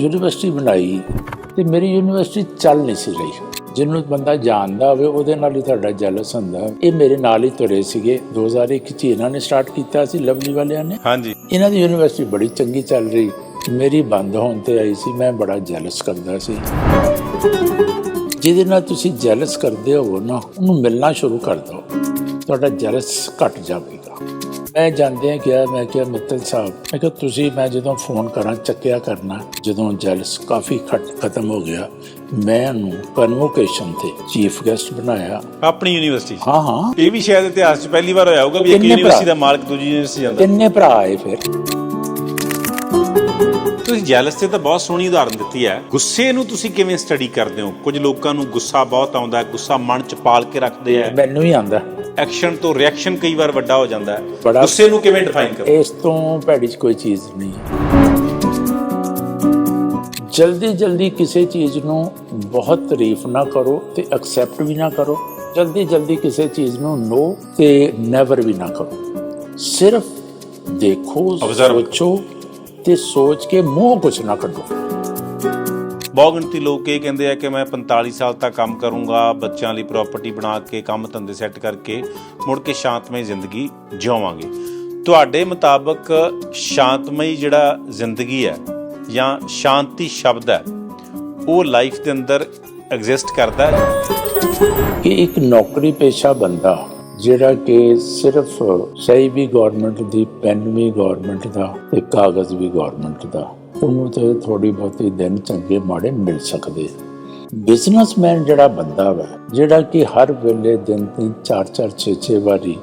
University ਬਣਾਈ ਤੇ ਮੇਰੀ ਯੂਨੀਵਰਸਿਟੀ ਚੱਲ ਨਹੀਂ ਸੀ ਰਹੀ। ਜਿਹਨੂੰ ਬੰਦਾ ਜਾਣਦਾ ਹੋਵੇ ਉਹਦੇ ਨਾਲ ਹੀ ਤੁਹਾਡਾ ਜੈਲਸ ਹੁੰਦਾ। ਇਹ ਮੇਰੇ ਨਾਲ ਹੀ ਤੁਰੇ ਸੀਗੇ। 2001 ਚ ਇਹਨਾਂ ਨੇ ਸਟਾਰਟ ਕੀਤਾ ਸੀ ਲਵਲੀ ਵਾਲਿਆਂ ਨੇ। ਹਾਂਜੀ। ਇਹਨਾਂ ਦੀ ਯੂਨੀਵਰਸਿਟੀ ਬੜੀ ਚੰਗੀ ਚੱਲ ਰਹੀ। ਮੇਰੀ ਬੰਦ ਹੋਣ ਤੇ ਆਈ ਸੀ। ਮੈਂ ਬੜਾ ਜੈਲਸ ਕਰਦਾ ਸੀ। ਜਿਹਦੇ ਨਾਲ ਤੁਸੀਂ ਜੈਲਸ ਕਰਦੇ ਹੋ ਨਾ ਉਹਨੂੰ ਮਿਲਣਾ ਸ਼ੁਰੂ ਕਰ ਦਿਓ। ਤੁਹਾਡਾ ਜੈਲਸ ਘਟ ਜਾਵੇਗਾ ਮੈਂ ਜਾਂਦੇ ਕਿਹਾ ਮੈਂ ਕਿਹਾ ਮਿੱਤਲ ਸਾਹਿਬ ਮੈਂ ਕਿਹਾ ਤੁਸੀਂ ਮੈਂ ਜਦੋਂ ਫੋਨ ਕਰਾਂ ਚੱਕਿਆ ਕਰਨਾ ਜਦੋਂ ਜੈਲਸ ਕਾਫੀ ਖਟ ਖਤਮ ਹੋ ਗਿਆ ਮੈਂ ਉਹਨੂੰ ਕਨਵੋਕੇਸ਼ਨ ਤੇ ਚੀਫ ਗੈਸਟ ਬਣਾਇਆ। ਆਪਣੀ ਯੂਨੀਵਰਸਿਟੀ ਹਾਂ ਹਾਂ। ਇਹ ਵੀ ਸ਼ਾਇਦ ਇਤਿਹਾਸ 'ਚ ਪਹਿਲੀ ਵਾਰ ਹੋਇਆ ਹੋਊਗਾ ਵੀ ਇੱਕ ਕਿੰਨੇ? ਯੂਨੀਵਰਸਿਟੀ ਦਾ ਮਾਲਕ ਦੂਜੀ ਯੂਨੀਵਰਸਿਟੀ ਜਾਂਦਾ। ਤਿੰਨੇ ਭਰਾ ਆਏ ਫਿਰ? ਤੁਸੀਂ ਜੈਲਸ ਤੇ ਤਾਂ ਬਹੁਤ ਸੋਹਣੀ ਉਦਾਹਰਨ ਦਿੱਤੀ ਹੈ। ਗੁੱਸੇ ਨੂੰ ਤੁਸੀਂ ਕਿਵੇਂ ਸਟੱਡੀ ਕਰਦੇ ਹੋ? ਕੁਝ ਲੋਕਾਂ ਨੂੰ ਗੁੱਸਾ ਬਹੁਤ ਆਉਂਦਾ ਹੈ ਗੁੱਸਾ ਮਨ 'ਚ ਪਾਲ ਕੇ ਰੱਖਦੇ ਆ ਮੈਨੂੰ ਹੀ ਆਂਦਾ ਐਕਸ਼ਨ ਤੋਂ ਰਿਐਕਸ਼ਨ ਕਈ ਵਾਰ ਵੱਡਾ ਹੋ ਜਾਂਦਾ ਹੈ। ਗੁੱਸੇ ਨੂੰ ਕਿਵੇਂ ਡਿਫਾਈਨ ਕਰੋ ਇਸ ਤੋਂ ਭੈੜੀ ਕੋਈ ਚੀਜ਼ ਨਹੀਂ। ਜਲਦੀ ਜਲਦੀ ਕਿਸੇ ਚੀਜ਼ ਨੂੰ ਬਹੁਤ ਤਾਰੀਫ ਨਾ ਕਰੋ ਤੇ ਐਕਸੈਪਟ ਵੀ ਨਾ ਕਰੋ। ਜਲਦੀ ਜਲਦੀ ਕਿਸੇ ਚੀਜ਼ ਨੂੰ ਨੋ ਤੇ ਨੈਵਰ ਵੀ ਨਾ ਕਰੋ। ਸਿਰਫ ਦੇਖੋ ਸੋਚੋ ਤੇ ਸੋਚ ਕੇ ਮੂੰਹ ਕੁਛ ਨਾ ਕੱਢੋ। ਬਹੁਤ ਗਿਣਤੀ ਲੋਕ ਇਹ ਕਹਿੰਦੇ ਆ ਕਿ ਮੈਂ 45 ਸਾਲ ਤੱਕ ਕੰਮ ਕਰੂੰਗਾ, ਬੱਚਿਆਂ ਲਈ ਪ੍ਰਾਪਰਟੀ ਬਣਾ ਕੇ, ਕੰਮ ਧੰਦੇ ਸੈੱਟ ਕਰਕੇ, ਮੁੜ ਕੇ ਸ਼ਾਂਤਮਈ ਜ਼ਿੰਦਗੀ ਜਿਉਵਾਂਗੇ ਤੁਹਾਡੇ ਮੁਤਾਬਕ ਸ਼ਾਂਤਮਈ ਜਿਹੜਾ ਜ਼ਿੰਦਗੀ ਹੈ ਜਾਂ ਸ਼ਾਂਤੀ ਸ਼ਬਦ ਹੈ, ਉਹ ਲਾਈਫ ਦੇ ਅੰਦਰ ਐਗਜ਼ਿਸਟ ਕਰਦਾ ਹੈ? ਕਿ ਇੱਕ ਨੌਕਰੀ ਪੇਸ਼ਾ ਬੰਦਾ, ਜਿਹੜਾ ਕਿ ਸਿਰਫ ਸਹੀ ਵੀ ਗਵਰਨਮੈਂਟ ਦੀ ਪੈਨ ਵੀ ਗਵਰਨਮੈਂਟ ਦਾ ਤੇ ਕਾਗਜ਼ ਵੀ ਗਵਰਨਮੈਂਟ ਦਾ। ਉਹਨੂੰ ਤੇ ਥੋੜੀ ਬਹੁਤੀ ਦਿਨ ਚੰਗੇ ਮਾੜੇ ਮਿਲ ਸਕਦੇ। ਬਿਜ਼ਨਸਮੈਨ ਜਿਹੜਾ ਬੰਦਾ ਵਾ, ਜਿਹੜਾ ਕਿ ਹਰ ਵੇਲੇ ਦਿਨ ਦਿਨ ਚਾਰ ਚਾਰ, ਛੇ ਛੇ ਵਾਰੀ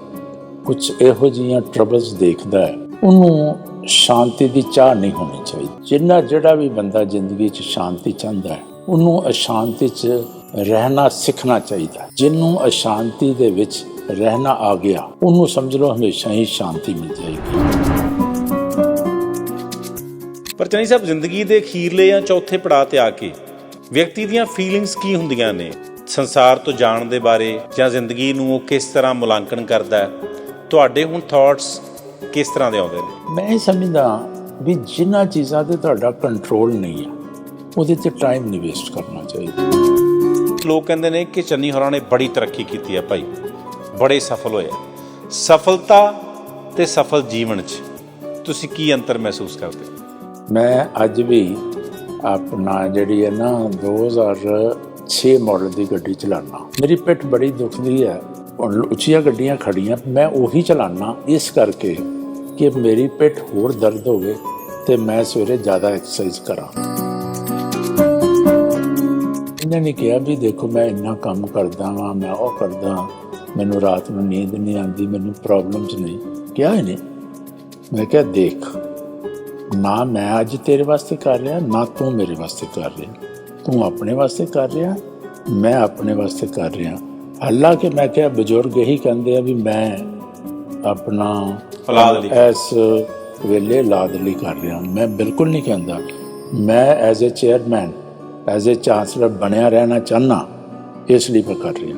ਕੁਝ ਇਹੋ ਜਿਹੀਆਂ ਟਰਬਲਸ ਦੇਖਦਾ ਹੈ, ਉਹਨੂੰ ਸ਼ਾਂਤੀ ਦੀ ਚਾਹ ਨਹੀਂ ਹੋਣੀ ਚਾਹੀਦੀ। ਜਿੰਨਾ ਜਿਹੜਾ ਵੀ ਬੰਦਾ ਜ਼ਿੰਦਗੀ 'ਚ ਸ਼ਾਂਤੀ ਚਾਹੁੰਦਾ ਹੈ, ਉਹਨੂੰ ਅਸ਼ਾਂਤੀ 'ਚ ਰਹਿਣਾ, ਸਿੱਖਣਾ ਚਾਹੀਦਾ। ਹੈ। ਜਿਹਨੂੰ ਅਸ਼ਾਂਤੀ ਦੇ ਵਿੱਚ ਰਹਿਣਾ ਆ ਗਿਆ, ਉਹਨੂੰ ਸਮਝ ਲਓ ਹਮੇਸ਼ਾ ਹੀ ਸ਼ਾਂਤੀ ਮਿਲ ਜਾਏਗੀ। ਪਰ ਚੰਨੀ ਸਾਹਿਬ ਜ਼ਿੰਦਗੀ ਦੇ ਅਖੀਰਲੇ ਜਾਂ ਚੌਥੇ ਪੜਾਅ ਤੇ ਆ ਕੇ ਵਿਅਕਤੀ ਦੀਆਂ ਫੀਲਿੰਗਸ ਕੀ ਹੁੰਦੀਆਂ ਨੇ? ਸੰਸਾਰ ਤੋਂ ਜਾਣ ਦੇ ਬਾਰੇ ਜਾਂ ਜ਼ਿੰਦਗੀ ਨੂੰ ਉਹ ਕਿਸ ਤਰ੍ਹਾਂ ਮੁਲਾਂਕਣ ਕਰਦਾ ਹੈ? ਤੁਹਾਡੇ ਹੁਣ ਥਾਟਸ ਕਿਸ ਤਰ੍ਹਾਂ ਦੇ ਆਉਂਦੇ ਨੇ? ਮੈਂ ਇਹ ਸਮਝਦਾ ਵੀ ਜਿਨ੍ਹਾਂ ਚੀਜ਼ਾਂ ਤੇ ਤੁਹਾਡਾ ਕੰਟਰੋਲ ਨਹੀਂ ਹੈ ਉਹਦੇ ਤੇ ਟਾਈਮ ਨਹੀਂ ਵੇਸਟ ਕਰਨਾ ਚਾਹੀਦਾ। ਲੋਕ ਕਹਿੰਦੇ ਨੇ ਕਿ ਚੰਨੀ ਹੋਰਾਂ ਨੇ ਬੜੀ ਤਰੱਕੀ ਕੀਤੀ ਹੈ ਭਾਈ। ਬੜੇ ਸਫਲ ਹੋਏ। ਸਫਲਤਾ ਤੇ ਸਫਲ ਜੀਵਨ 'ਚ ਤੁਸੀਂ ਕੀ ਅੰਤਰ ਮਹਿਸੂਸ ਕਰਦੇ ਹੋ? ਮੈਂ ਅੱਜ ਵੀ ਆਪਣਾ ਜਿਹੜੀ ਹੈ ਨਾ 2006 ਮਾਡਲ ਦੀ ਗੱਡੀ ਚਲਾਉਣਾ ਮੇਰੀ ਪਿੱਠ ਬੜੀ ਦੁਖਦੀ ਹੈ। ਔਰ ਉੱਚੀਆਂ ਗੱਡੀਆਂ ਖੜੀਆਂ ਮੈਂ ਉਹੀ ਚਲਾਉਣਾ ਇਸ ਕਰਕੇ ਕਿ ਮੇਰੀ ਪਿੱਠ ਹੋਰ ਦਰਦ ਹੋਵੇ ਤੇ ਮੈਂ ਸਵੇਰੇ ਜ਼ਿਆਦਾ ਐਕਸਰਸਾਈਜ਼ ਕਰਾਂ। ਇਹਨਾਂ ਨੇ ਕਿਹਾ ਵੀ ਦੇਖੋ ਮੈਂ ਇੰਨਾ ਕੰਮ ਕਰਦਾ ਵਾਂ, ਮੈਂ ਉਹ ਕਰਦਾ ਮੈਨੂੰ ਰਾਤ ਨੂੰ ਨੀਂਦ ਨਹੀਂ ਆਉਂਦੀ, ਮੈਨੂੰ ਪ੍ਰੋਬਲਮਸ ਨਹੀਂ। ਕਿਹਾ ਇਹਨੇ? ਮੈਂ ਕਿਹਾ ਦੇਖ ਨਾ ਮੈਂ ਅੱਜ ਤੇਰੇ ਵਾਸਤੇ ਕਰ ਰਿਹਾ ਨਾ ਤੂੰ ਮੇਰੇ ਵਾਸਤੇ ਕਰ ਰਿਹਾ। ਤੂੰ ਆਪਣੇ ਵਾਸਤੇ ਕਰ ਰਿਹਾ ਮੈਂ ਆਪਣੇ ਵਾਸਤੇ ਕਰ ਰਿਹਾ। ਹਾਲਾਂਕਿ ਮੈਂ ਕਿਹਾ ਬਜ਼ੁਰਗ ਇਹੀ ਕਹਿੰਦੇ ਆ ਵੀ ਮੈਂ ਆਪਣਾ ਔਲਾਦ ਲਈ। ਇਸ ਵੇਲੇ ਔਲਾਦ ਲਈ ਕਰ ਰਿਹਾ। ਮੈਂ ਬਿਲਕੁਲ ਨਹੀਂ ਕਹਿੰਦਾ। ਮੈਂ as a chairman as a chancellor ਬਣਿਆ ਰਹਿਣਾ ਚਾਹਨਾ ਇਸ ਲਈ ਮੈਂ ਕਰ ਰਿਹਾ।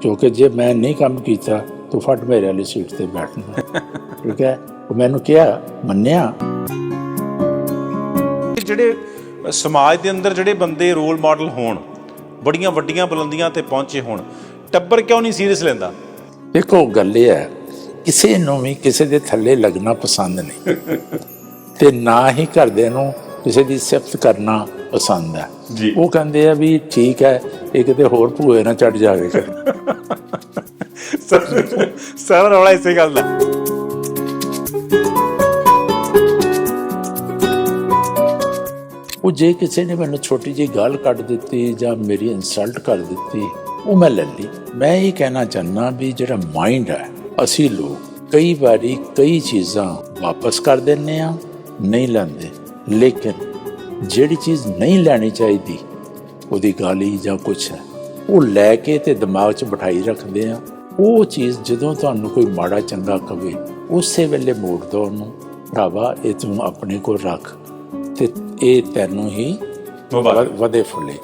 ਕਿਉਂਕਿ ਜੇ ਮੈਂ ਨਹੀਂ ਕੰਮ ਕੀਤਾ ਤੂੰ ਫਟ ਮੇਰੇ ਵਾਲੀ ਸੀਟ ਤੇ ਬੈਠਣਾ। ਠੀਕ ਹੈ? ਉਹ ਮੈਨੂੰ ਕਿਹਾ ਮੰਨਿਆ ਜਿਹੜੇ ਸਮਾਜ ਦੇ ਅੰਦਰ ਜਿਹੜੇ ਬੰਦੇ ਰੋਲ ਮਾਡਲ ਹੋਣ ਬੜੀਆਂ ਵੱਡੀਆਂ ਬੁਲੰਦੀਆਂ ਤੇ ਪਹੁੰਚੇ ਹੋਣ ਟੱਬਰ ਕਿਉਂ ਨਹੀਂ ਸੀਰੀਅਸ ਲੈਂਦਾ? ਦੇਖੋ ਗੱਲ ਇਹ ਹੈ ਕਿਸੇ ਨੂੰ ਵੀ ਕਿਸੇ ਦੇ ਥੱਲੇ ਲੱਗਣਾ ਪਸੰਦ ਨਹੀਂ। ਤੇ ਨਾ ਹੀ ਘਰਦਿਆਂ ਨੂੰ ਕਿਸੇ ਦੀ ਸਿਫਤ ਕਰਨਾ ਪਸੰਦ ਹੈ। ਉਹ ਕਹਿੰਦੇ ਆ ਵੀ ਠੀਕ ਹੈ ਇਹ ਕਿਤੇ ਹੋਰ ਭੂਏ ਨਾ ਚੜ ਜਾਵੇ। ਫਿਰ ਸਾਰਾ ਰੌਲਾ ਇਸੇ ਗੱਲ ਦਾ। ਉਹ ਜੇ ਕਿਸੇ ਨੇ ਮੈਨੂੰ ਛੋਟੀ ਜਿਹੀ ਗੱਲ ਕੱਢ ਦਿੱਤੀ ਜਾਂ ਮੇਰੀ ਇਨਸਲਟ ਕਰ ਦਿੱਤੀ, ਉਹ ਮੈਂ ਲੈ ਲਈ। ਮੈਂ ਇਹ ਕਹਿਣਾ ਚਾਹਨਾ ਵੀ ਜਿਹੜਾ ਮਾਈਂਡ ਹੈ, ਅਸੀਂ ਲੋਕ ਕਈ ਵਾਰੀ ਕਈ ਚੀਜ਼ਾਂ ਵਾਪਸ ਕਰ ਦਿੰਨੇ ਆ ਨਹੀਂ ਲੈਂਦੇ। ਲੇਕਿਨ ਜਿਹੜੀ ਚੀਜ਼ ਨਹੀਂ ਲੈਣੀ ਚਾਹੀਦੀ, ਉਹਦੀ ਗਾਲੀ ਜਾਂ ਕੁਛ ਹੈ। ਉਹ ਲੈ ਕੇ ਤੇ ਦਿਮਾਗ 'ਚ ਬਿਠਾਈ ਰੱਖਦੇ ਆ ਉਹ ਚੀਜ਼ ਜਦੋਂ ਤੁਹਾਨੂੰ ਕੋਈ ਮਾੜਾ ਚੰਗਾ ਕਵੇ, ਉਸੇ ਵੇਲੇ ਮੋੜ ਦੋ ਉਹਨੂੰ। ਭਰਾਵਾ, ਇਹ ਤੂੰ ਆਪਣੇ ਕੋਲ ਰੱਖ। ਤੇ ਇਹ ਤੈਨੂੰ ਹੀ ਵਧੇ ਫੁੱਲੇ।